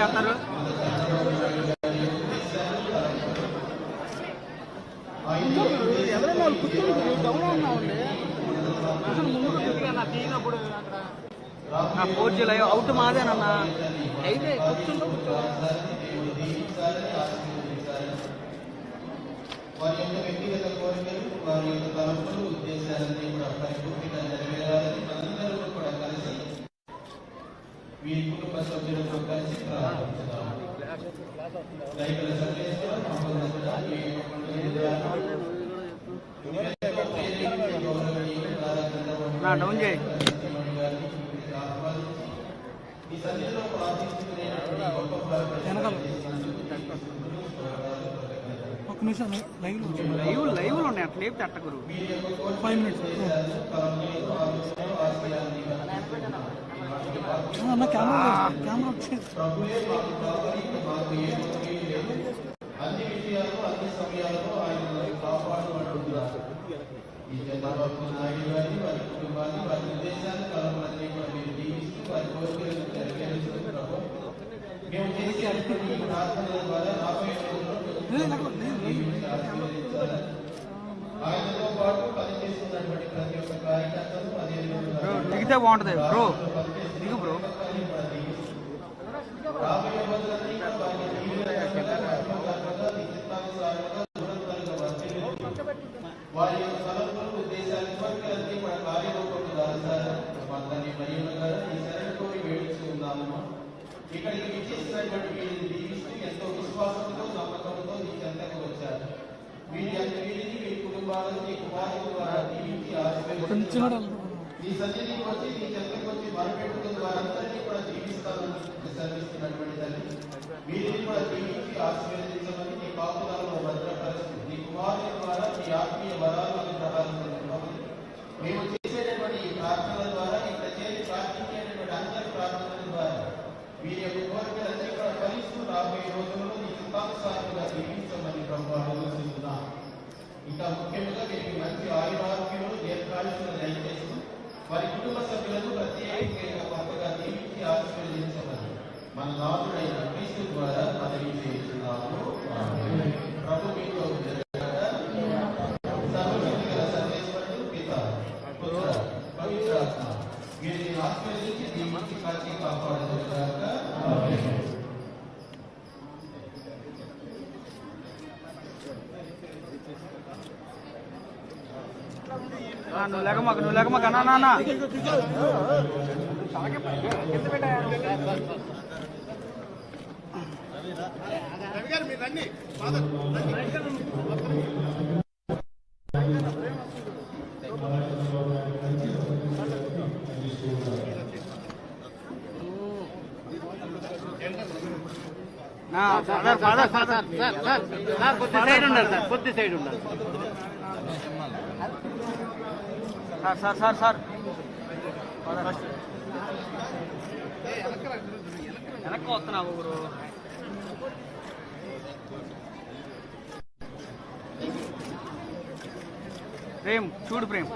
చేస్తారు? ఎవరైనా అక్కడ ఫోర్ జీ లైవ్ అవుట్ మాదేనన్నా. అయితే కూర్చుంటూ వారి యొక్క వ్యక్తిగత కోరికలు వారి యొక్క తలంపులు ఉద్దేశాలన్నీ కూడా పరిపూర్తిగా నెరవేరాలని మనందరూ కూడా కలిసి వీరి కుటుంబ సభ్యులతో కలిసి ప్రారంభించుదాం రైతుల సర్వేశ్వర మహమ్మద్ ఈ యొక్క పండుగ గౌరవనీయులు నారా చంద్రబాబు నా డౌన్ చేయి. సత్యమణి గారిని ఆహ్వానించి ఈ సన్నిధిలో ప్రార్థించుకునేటువంటి గొప్ప వెనకాల. ప్రార్థన ఒక నిమిషం లైవ్ లైవ్ లైవ్లు ఉన్నాయి. అట్లా లేపితే అట్టగురు ఫైవ్ మినిట్స్. అన్న కెమెరా కెమెరా వచ్చేది అన్ని విషయాల్లో అన్ని సమయాల్లో ఆయన మనల్ని కాపాడుకుంటున్నారు ఈ చంద్రబాబు నాయుడు గారిని వారి కుటుంబాన్ని వారి ఉద్దేశాన్ని కలవలన్నీ కూడా మీరు దీవిస్తూ వారి కోరికలను నెరవేరుస్తూ ప్రభు మేము చేసేటువంటి ఈ ప్రార్థనల ద్వారా రాబోయే రోజుల్లో దీవించి ఆశీర్వదించాలని ఆయనతో పాటు పనిచేస్తున్నటువంటి ప్రతి ఒక్క కార్యకర్తలు బ్రో అదేవిధంగా దిగితే బాగుంటుంది. బ్రో దిగు బ్రో. ఇక్కడికి విచ్చేసినటువంటి వీరిని దీవిస్తూ ఎంతో విశ్వాసంతో నమ్మకంతో చెంతకు వచ్చారు వీరి అంత కుటుంబాలను కుమారుల ద్వారా దీవించి కొంచెం నీ సన్నిధికి వచ్చి నీ చెంతకు వచ్చి మొరపెట్టుకున్న వారందరినీ కూడా దీవిస్తానని సెలవిస్తున్నటువంటి తల్లి వీరిని కూడా జీవించి ఆశీర్వదించమని నీ పాపులను భద్రపరచు. నీ కుమారుని ద్వారా నీ ఆత్మీయ వరాలు అనుగ్రహాలను పొందమని మేము చేసేటటువంటి ఈ ప్రార్థనల ద్వారా ఇక్కడ చేరి ప్రార్థించేటటువంటి అందరి ప్రార్థనల ద్వారా వీరి యొక్క కోరికలన్నీ కూడా ఫలిస్తూ రాబోయే రోజుల్లో నీ చిత్తానుసారంగా జీవించమని ప్రభు ఆలోచిస్తున్నాం ఇంకా ముఖ్యంగా మీకు మంచి ఆయురారోగ్యములు దీర్ఘాయుషులు దయచేస్తున్నాం వారి కుటుంబ సభ్యులను ప్రత్యేకంగా నువ్వు లెగమాక నువ్వు లెగమాక అన్నా నాన్న. నా, ఫాదర్ ఫాదర్ ఫాదర్ కొద్ది సైడ్ ఉండాలి సార్ కొద్ది సైడ్ ఉండాలి. Sir sir sir sir. వెనక్కి వస్తున్నావు ఊరు ప్రేమ్ చూడు ప్రేమ్.